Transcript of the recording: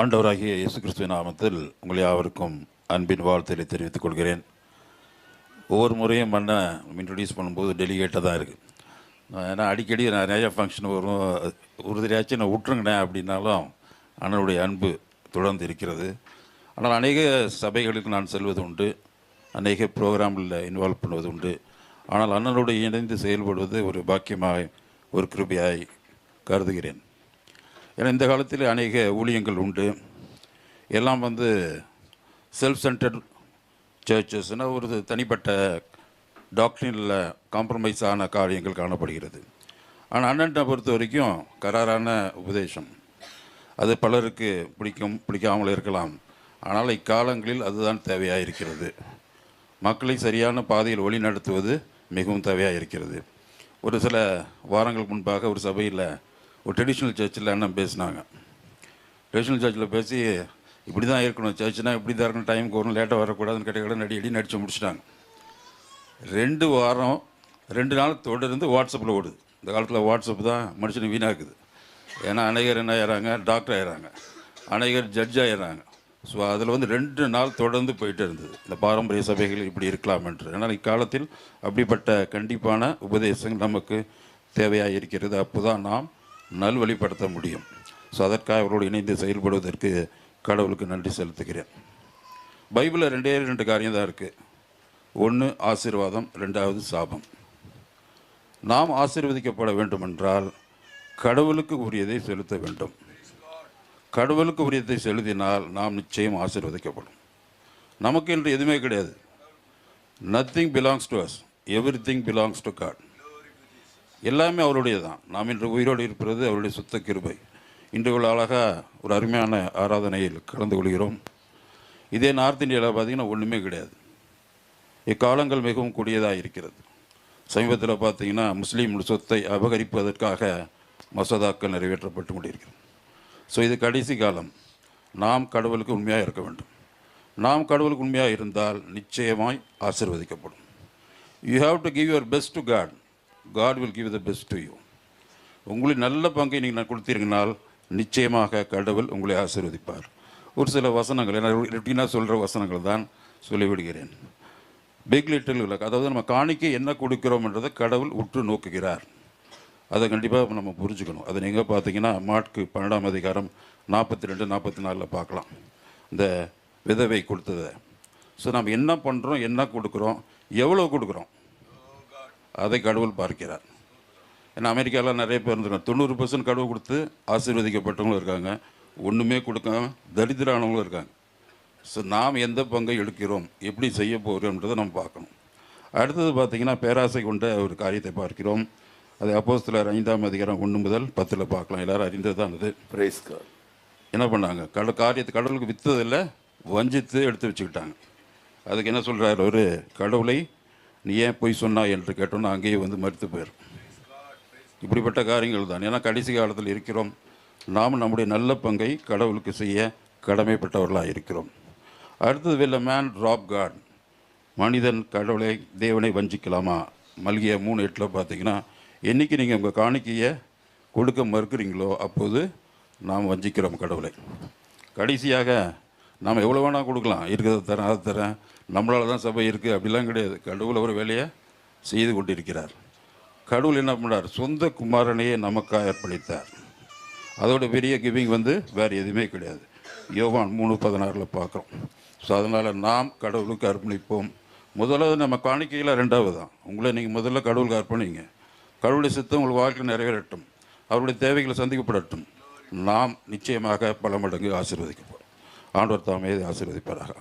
ஆண்டவராகிய இயேசு கிறிஸ்துவின் நாமத்தில் உங்களை யாவருக்கும் அன்பின் வாழ்த்தலை தெரிவித்துக் கொள்கிறேன். ஒவ்வொரு முறையும் மண்ணை இன்ட்ரடியூஸ் பண்ணும்போது டெலிகேட்டாக தான் இருக்குது ஏன்னா அடிக்கடி நான் நிறைய ஃபங்க்ஷன் வரும். உறுதியாச்சும் நான் விட்டுருங்கண்ணே அப்படின்னாலும் அண்ணனுடைய அன்பு தொடர்ந்து இருக்கிறது. ஆனால் அநேக சபைகளுக்கு நான் செல்வது உண்டு. அநேக ப்ரோக்ராமில் இன்வால்வ் பண்ணுவது உண்டு. ஆனால் அண்ணனுடைய இணைந்து செயல்படுவது ஒரு பாக்கியமாய் ஒரு கிருபையாய் கருதுகிறேன். ஏன்னா இந்த காலத்தில் அநேக ஊழியங்கள் உண்டு. எல்லாம் வந்து செல்ஃப் சென்டர்ட் சர்ச்சஸ்னால் ஒரு தனிப்பட்ட டாக்டரினில் காம்ப்ரமைஸ் ஆன காரியங்கள் காணப்படுகிறது. ஆனால் அண்ணன்ட்ட பொறுத்த வரைக்கும் கராரான உபதேசம். அது பலருக்கு பிடிக்கும் பிடிக்காமல் இருக்கலாம். ஆனால் இக்காலங்களில் அதுதான் தேவையாக இருக்கிறது மக்களை சரியான பாதையில் வழி நடத்துவது மிகவும் தேவையாக இருக்கிறது ஒரு சில வாரங்களுக்கு முன்பாக ஒரு சபையில் ஒரு ட்ரெடிஷ்னல் சர்ச்சில் அண்ணன் பேசினாங்க? ட்ரெடிஷ்னல் சர்ச்சில் பேசி இப்படி தான் இருக்கணும் சர்ச்சுனா இப்படி தான் இருக்கணும். டைமுக்கு வரும் லேட்டாக வரக்கூடாதுன்னு கேட்ட கடை நடி அடி நடித்து முடிச்சிட்டாங்க. ரெண்டு வாரம் ரெண்டு நாள் தொடர்ந்து வாட்ஸ்அப்பில் ஓடுது. இந்த காலத்தில் வாட்ஸ்அப் தான் மனுஷனை வீணாக்குது. ஏன்னா அநேகர் என்ன ஆயிடுறாங்க டாக்டர் ஆயிடுறாங்க அநேகர் ஜட்ஜ் ஆயிடுறாங்க ஸோ அதில் வந்து ரெண்டு நாள் தொடர்ந்து போயிட்டு இருந்தது. இந்த பாரம்பரிய சபைகள் இப்படி இருக்கலாம் என்று ஆனால் இக்காலத்தில் அப்படிப்பட்ட கண்டிப்பான உபதேசங்கள் நமக்கு தேவையாக இருக்கிறது. அப்போ தான் நாம் நல்வழிப்படுத்த முடியும். ஸோ அதற்காக அவரோடு இணைந்து செயல்படுவதற்கு கடவுளுக்கு நன்றி செலுத்துகிறேன். பைபிளில் ரெண்டே ரெண்டு காரியம் தான் இருக்குது ஒன்று ஆசீர்வாதம் ரெண்டாவது சாபம். நாம் ஆசீர்வதிக்கப்பட வேண்டுமென்றால் கடவுளுக்கு உரியதை செலுத்த வேண்டும். கடவுளுக்கு உரியதை செலுத்தினால் நாம் நிச்சயம் ஆசீர்வதிக்கப்படும். நமக்கு என்று எதுவுமே கிடையாது. Nothing belongs to us everything belongs to God எல்லாமே அவருடைய தான் நாம் இன்று உயிரோடு இருப்பது அவருடைய சுத்த கிருபை. இன்று இவ்வளோ அழகாக ஒரு அருமையான ஆராதனையில் கலந்து கொள்கிறோம். இதே நார்த் இந்தியாவில் பார்த்தீங்கன்னா ஒன்றுமே கிடையாது. இக்காலங்கள் மிகவும் கூடியதாக இருக்கிறது. சமீபத்தில் பார்த்திங்கன்னா முஸ்லீம் சொத்தை அபகரிப்பதற்காக மசோதாக்கள் நிறைவேற்றப்பட்டு கொண்டிருக்கிறது. ஸோ இது கடைசி காலம். நாம் கடவுளுக்கு உண்மையாக இருக்க வேண்டும். நாம் கடவுளுக்கு உண்மையாக இருந்தால் நிச்சயமாய் ஆசிர்வதிக்கப்படும். You have to give your best to God God will give the best to you உங்களுக்கு நல்ல பங்கை நீங்கள் கொடுத்தீர்களால் நிச்சயமாக கடவுள் உங்களை ஆசீர்வதிப்பார். ஒரு சில வசனங்கள் ஏன்னா ரொட்டீனாக சொல்கிற வசனங்கள் தான் சொல்லிவிடுகிறேன். பிக் லிட்டில் விளக்கு அதாவது நம்ம காணிக்கை என்ன கொடுக்கிறோம்ன்றதை கடவுள் உற்று நோக்குகிறார். அதை கண்டிப்பாக நம்ம புரிஞ்சுக்கணும். அதை நீங்கள் பார்த்தீங்கன்னா மாட்கு பன்னெண்டாம் அதிகாரம் நாற்பத்தி ரெண்டு நாற்பத்தி நாலில் பார்க்கலாம். இந்த விதவை கொடுத்ததை. ஸோ நம்ம என்ன பண்ணுறோம் என்ன கொடுக்குறோம் எவ்வளோ கொடுக்குறோம்? அதை கடவுள் பார்க்கிறார். ஏன்னா அமெரிக்காவில் நிறைய பேர் இருந்திருக்காங்க. தொண்ணூறு பர்சன்ட் கடவுள் கொடுத்து ஆசீர்வதிக்கப்பட்டவங்களும் இருக்காங்க. ஒன்றுமே கொடுக்காம தரித்திரானவங்களும் இருக்காங்க. ஸோ நாம் எந்த பங்கை எடுக்கிறோம்? எப்படி செய்ய போகிறோம்ன்றதை நம்ம பார்க்கணும். அடுத்தது பார்த்தீங்கன்னா பேராசை கொண்ட ஒரு காரியத்தை பார்க்கிறோம். அது அப்போஸ்தலர் ஐந்தாம் அதிகாரம் ஒன்று முதல் பத்தில் பார்க்கலாம். எல்லாரும் அறிந்தது தான் அது God. என்ன பண்ணாங்க? கட காரியத்தை கடவுளுக்கு விற்றதில்ல வஞ்சித்து எடுத்து வச்சுக்கிட்டாங்க. அதுக்கு என்ன சொல்கிறார் ஒரு கடவுளை நீ ஏன் போய் சொன்னா? என்று கேட்டோன்னா அங்கேயே வந்து மறுத்து போயிடும் இப்படிப்பட்ட காரியங்கள் தான். ஏன்னா கடைசி காலத்தில் இருக்கிறோம். நாம் நம்முடைய நல்ல பங்கை கடவுளுக்கு செய்ய கடமைப்பட்டவர்களாக இருக்கிறோம். அடுத்தது வெல்ல மேன் ராப் காட் மனிதன் கடவுளை தேவனை வஞ்சிக்கலாமா? மல்கிய மூணு எட்டில் பார்த்தீங்கன்னா என்னைக்கு நீங்கள் உங்கள் காணிக்கையை கொடுக்க மறுக்கிறீங்களோ அப்போது நாம் வஞ்சிக்கிறோம் கடவுளை. கடைசியாக நாம் எவ்வளோ வேணால் கொடுக்கலாம். இருக்கிறத தரேன் அதை தரேன் நம்மளால தான் சபை இருக்குது அப்படிலாம் கிடையாது. கடவுள் அவர் வேலையை செய்து கொண்டிருக்கிறார். கடவுள் என்ன பண்ணார் சொந்த குமாரனையே நமக்காக அர்ப்பணித்தார் அதோட பெரிய கிவிங் வந்து வேறு எதுவுமே கிடையாது. யோவான் மூணு பதினாறில் பார்க்குறோம். ஸோ அதனால் நாம் கடவுளுக்கு அர்ப்பணிப்போம். முதலாவது நம்ம காணிக்கையில் ரெண்டாவது தான் உங்களை நீங்கள் முதல்ல கடவுளுக்கு அர்ப்பணிங்க. கடவுளுடைய சித்தம் உங்கள் வாழ்க்கை நிறைவேறட்டும். அவருடைய தேவைகளை சந்திக்கப்படட்டும். நாம் நிச்சயமாக பல மடங்கு ஆசீர்வதிக்கப்படும். ஆண்டவர் தாமே ஆசீர்வதிப்பாராக.